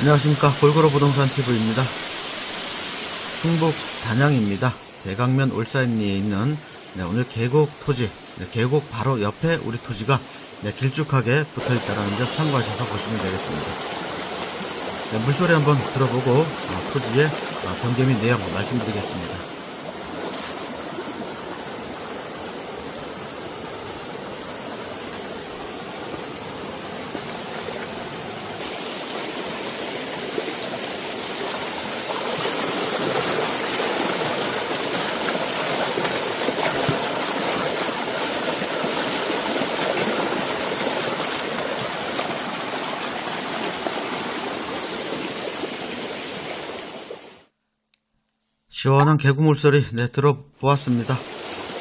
안녕하십니까 골고루 부동산 TV입니다. 충북 단양입니다. 대강면 올산리에 있는 네, 오늘 계곡 토지, 네, 계곡 바로 옆에 우리 토지가 네, 길쭉하게 붙어 있다는 점 참고하셔서 보시면 되겠습니다. 네, 물소리 한번 들어보고 어, 토지의 어, 경계 및 내용 말씀드리겠습니다. 시원한 계곡 물소리 네 들어보았습니다.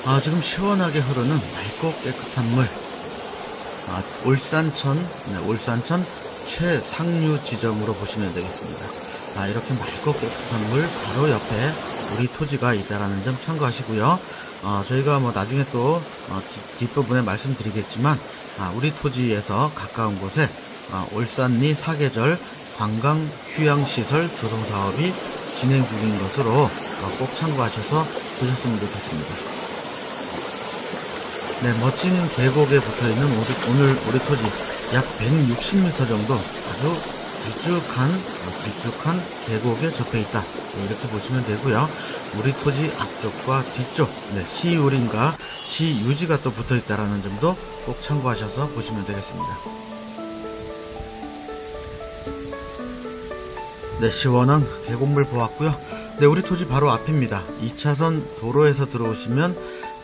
아, 지금 시원하게 흐르는 맑고 깨끗한 물. 아, 올산천, 네, 올산천 최상류 지점으로 보시면 되겠습니다. 아, 이렇게 맑고 깨끗한 물 바로 옆에 우리 토지가 있다라는 점 참고하시고요. 어, 저희가 뭐 나중에 또 어, 뒷- 뒷부분에 말씀드리겠지만 아, 우리 토지에서 가까운 곳에 아, 올산리 사계절 관광 휴양시설 조성 사업이 진행 중인 것으로 어, 꼭 참고하셔서 보셨으면 좋겠습니다. 네, 멋진 계곡에 붙어있는 오늘 우리 토지 약 160m 정도 아주 길쭉한 어, 길쭉한 계곡에 접해 있다 네, 이렇게 보시면 되고요. 우리 토지 앞쪽과 뒤쪽 네, 시유림과 시유지가 또 붙어 있다라는 점도 꼭 참고하셔서 보시면 되겠습니다. 네, 시원한 계곡물 보았고요. 네, 우리 토지 바로 앞입니다. 2차선 도로에서 들어오시면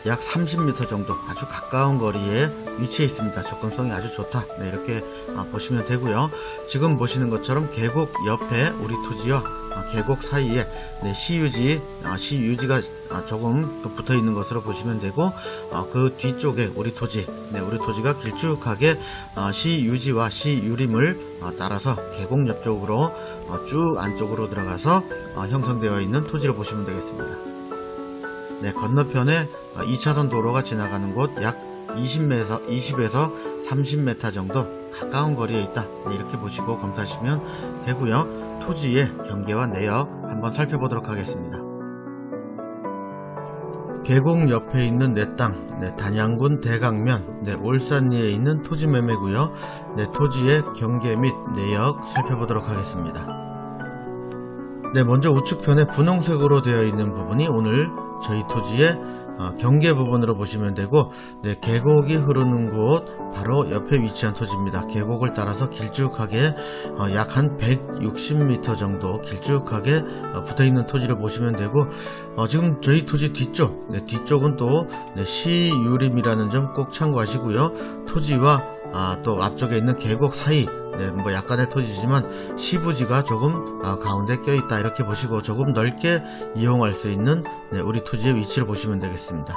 약 30m 정도 아주 가까운 거리에 위치해 있습니다. 접근성이 아주 좋다. 네, 이렇게 아, 보시면 되고요. 지금 보시는 것처럼 계곡 옆에 우리 토지와 아, 계곡 사이에 네, 시유지, 아, 시유지가 아, 조금 또 붙어 있는 것으로 보시면 되고 어, 그 뒤쪽에 우리 토지, 네, 우리 토지가 길쭉하게 어, 시유지와 시유림을 어, 따라서 계곡 옆쪽으로 어, 쭉 안쪽으로 들어가서 어, 형성되어 있는 토지로 보시면 되겠습니다. 네, 건너편에 2차선 도로가 지나가는 곳 약 20m, 20에서 30m 정도 가까운 거리에 있다. 네, 이렇게 보시고 검토하시면 되고요. 토지의 경계와 내역 한번 살펴보도록 하겠습니다. 계곡 옆에 있는 내 땅, 네, 단양군 대강면, 네, 올산리에 있는 토지 매매고요. 네, 토지의 경계 및 내역 살펴보도록 하겠습니다. 네, 먼저 우측편에 분홍색으로 되어 있는 부분이 오늘 저희 토지의 어, 경계 부분으로 보시면 되고 네, 계곡이 흐르는 곳 바로 옆에 위치한 토지입니다. 계곡을 따라서 길쭉하게 어, 약한 160m 정도 길쭉하게 어, 붙어있는 토지를 보시면 되고 어, 지금 저희 토지 뒤쪽 네, 뒤쪽은 또 네, 시유림이라는 점 꼭 참고하시고요. 토지와 아, 또 앞쪽에 있는 계곡 사이 네, 뭐 약간의 토지지만 시부지가 조금 아, 가운데 껴있다 이렇게 보시고 조금 넓게 이용할 수 있는 네, 우리 토지의 위치를 보시면 되겠습니다.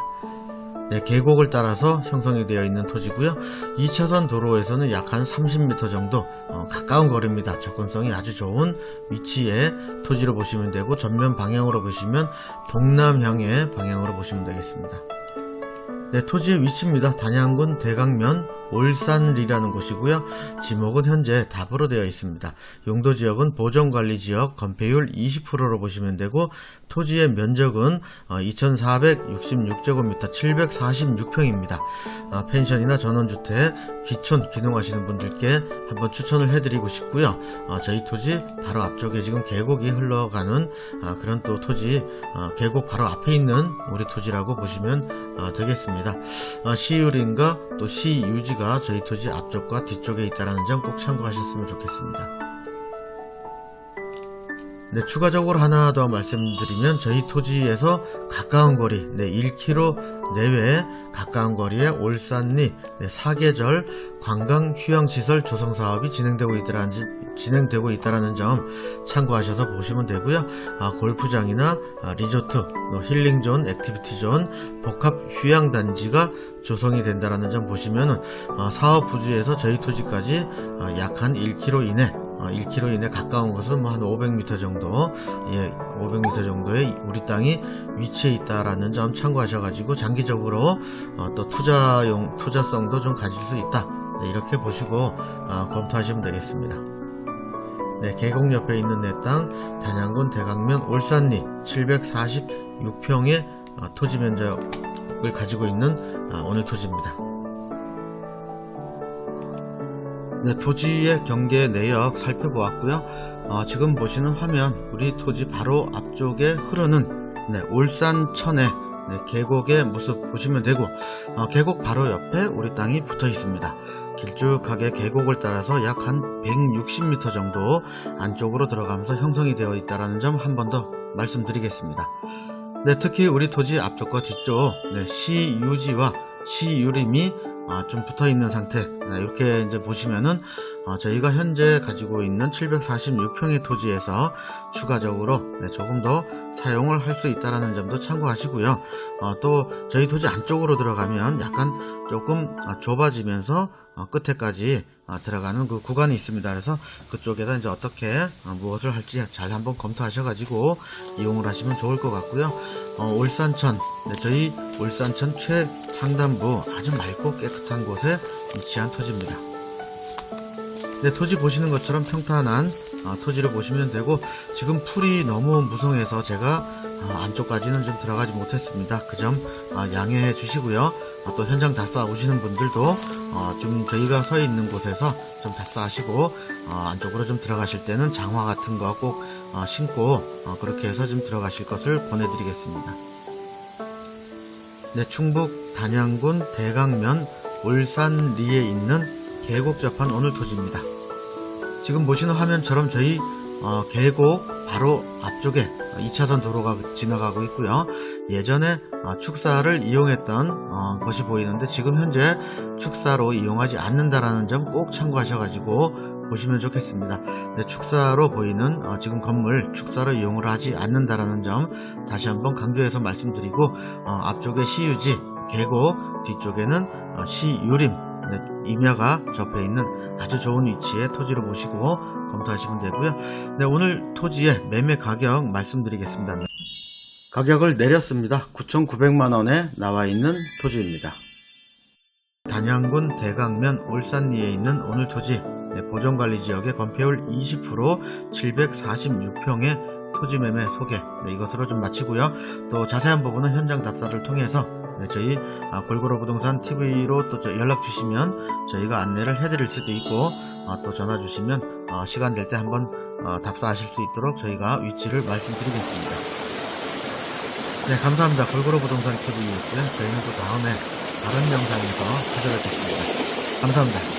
네, 계곡을 따라서 형성이 되어 있는 토지고요. 2차선 도로에서는 약 한 30m 정도 어, 가까운 거리입니다. 접근성이 아주 좋은 위치의 토지로 보시면 되고 전면 방향으로 보시면 동남향의 방향으로 보시면 되겠습니다. 네, 토지의 위치입니다. 단양군 대강면 올산리라는 곳이고요. 지목은 현재 답으로 되어 있습니다. 용도 지역은 보정관리 지역 건폐율 20%로 보시면 되고 토지의 면적은 2466제곱미터 746평입니다. 아, 펜션이나 전원주택, 귀촌 기능하시는 분들께 한번 추천을 해드리고 싶고요. 어, 저희 토지 바로 앞쪽에 지금 계곡이 흘러가는 아, 그런 또 토지 어, 계곡 바로 앞에 있는 우리 토지라고 보시면 어, 되겠습니다. 어, 시유림과 또 시유지가 저희 토지 앞쪽과 뒤쪽에 있다는 점 꼭 참고하셨으면 좋겠습니다. 네, 추가적으로 하나 더 말씀드리면 저희 토지에서 가까운 거리, 네, 1km 내외에 가까운 거리에 올산리 네, 사계절 관광 휴양 시설 조성 사업이 진행되고 있다라는 지- 진행되고 있다라는 점 참고하셔서 보시면 되고요. 아, 골프장이나 아, 리조트, 또 힐링존, 액티비티존, 복합 휴양 단지가 조성이 된다라는 점 보시면은 아, 사업 부지에서 저희 토지까지 아, 약한 1km 이내 어, 1km 이내 가까운 것은 뭐 한 500m 정도, 예, 500m 정도의 우리 땅이 위치해 있다라는 점 참고하셔가지고 장기적으로 어, 또 투자용 투자성도 좀 가질 수 있다. 네, 이렇게 보시고 어, 검토하시면 되겠습니다. 네, 계곡 옆에 있는 내 땅, 단양군 대강면 올산리 746평의 어, 토지 면적을 가지고 있는 어, 오늘 토지입니다. 네, 토지의 경계 내역 살펴보았고요. 어, 지금 보시는 화면, 우리 토지 바로 앞쪽에 흐르는 네, 올산천의 네, 계곡의 모습 보시면 되고 어, 계곡 바로 옆에 우리 땅이 붙어 있습니다. 길쭉하게 계곡을 따라서 약 한 160m 정도 안쪽으로 들어가면서 형성이 되어 있다는 점 한 번 더 말씀드리겠습니다. 네, 특히 우리 토지 앞쪽과 뒤쪽 네, 시유지와 시유림이 아, 좀 붙어 있는 상태. 네, 이렇게 이제 보시면은 어, 저희가 현재 가지고 있는 746평의 토지에서 추가적으로 네, 조금 더 사용을 할 수 있다는 점도 참고하시고요. 어, 또 저희 토지 안쪽으로 들어가면 약간 조금 어, 좁아지면서 어, 끝에까지 어, 들어가는 그 구간이 있습니다. 그래서 그쪽에다 이제 어떻게 어, 무엇을 할지 잘 한번 검토하셔가지고 이용을 하시면 좋을 것 같고요. 어, 울산천, 네, 저희 울산천 최상단부 아주 맑고 깨끗한 곳에 위치한 토지입니다. 네, 토지 보시는 것처럼 평탄한 어, 토지를 보시면 되고 지금 풀이 너무 무성해서 제가 어, 안쪽까지는 좀 들어가지 못했습니다. 그 점 양해해 주시고요. 어, 또 현장 답사 오시는 분들도 어, 좀 저희가 서 있는 곳에서 좀 답사하시고 어, 안쪽으로 좀 들어가실 때는 장화 같은 거꼭 어, 신고 어, 그렇게 해서 좀 들어가실 것을 권해드리겠습니다. 네, 충북 단양군 대강면 울산리에 있는 계곡 접한 오늘 토지입니다. 지금 보시는 화면처럼 저희 어, 계곡 바로 앞쪽에 2차선 도로가 지나가고 있고요. 예전에 어, 축사를 이용했던 어, 것이 보이는데 지금 현재 축사로 이용하지 않는다라는 점 꼭 참고하셔가지고 보시면 좋겠습니다. 네, 축사로 보이는 어, 지금 건물 축사로 이용을 하지 않는다라는 점 다시 한번 강조해서 말씀드리고 어, 앞쪽에 시유지 계곡 뒤쪽에는 어, 시유림 네, 임야가 접해 있는 아주 좋은 위치의 토지로 보시고 검토하시면 되고요. 네, 오늘 토지의 매매 가격 말씀드리겠습니다. 가격을 내렸습니다. 9,900만원에 나와 있는 토지입니다. 단양군 대강면 울산리에 있는 오늘 토지 네, 보존관리지역의 건폐율 20% 746평의 토지 매매 소개 네, 이것으로 좀 마치고요. 또 자세한 부분은 현장 답사를 통해서 네, 저희 아, 골고루 부동산 TV로 또 저- 연락 주시면 저희가 안내를 해드릴 수도 있고 아, 또 전화 주시면 어, 시간 될 때 한번 어, 답사하실 수 있도록 저희가 위치를 말씀드리겠습니다. 네, 감사합니다. 골고루 부동산 TV였고요. 저희는 또 다음에 다른 영상에서 찾아뵙겠습니다. 감사합니다.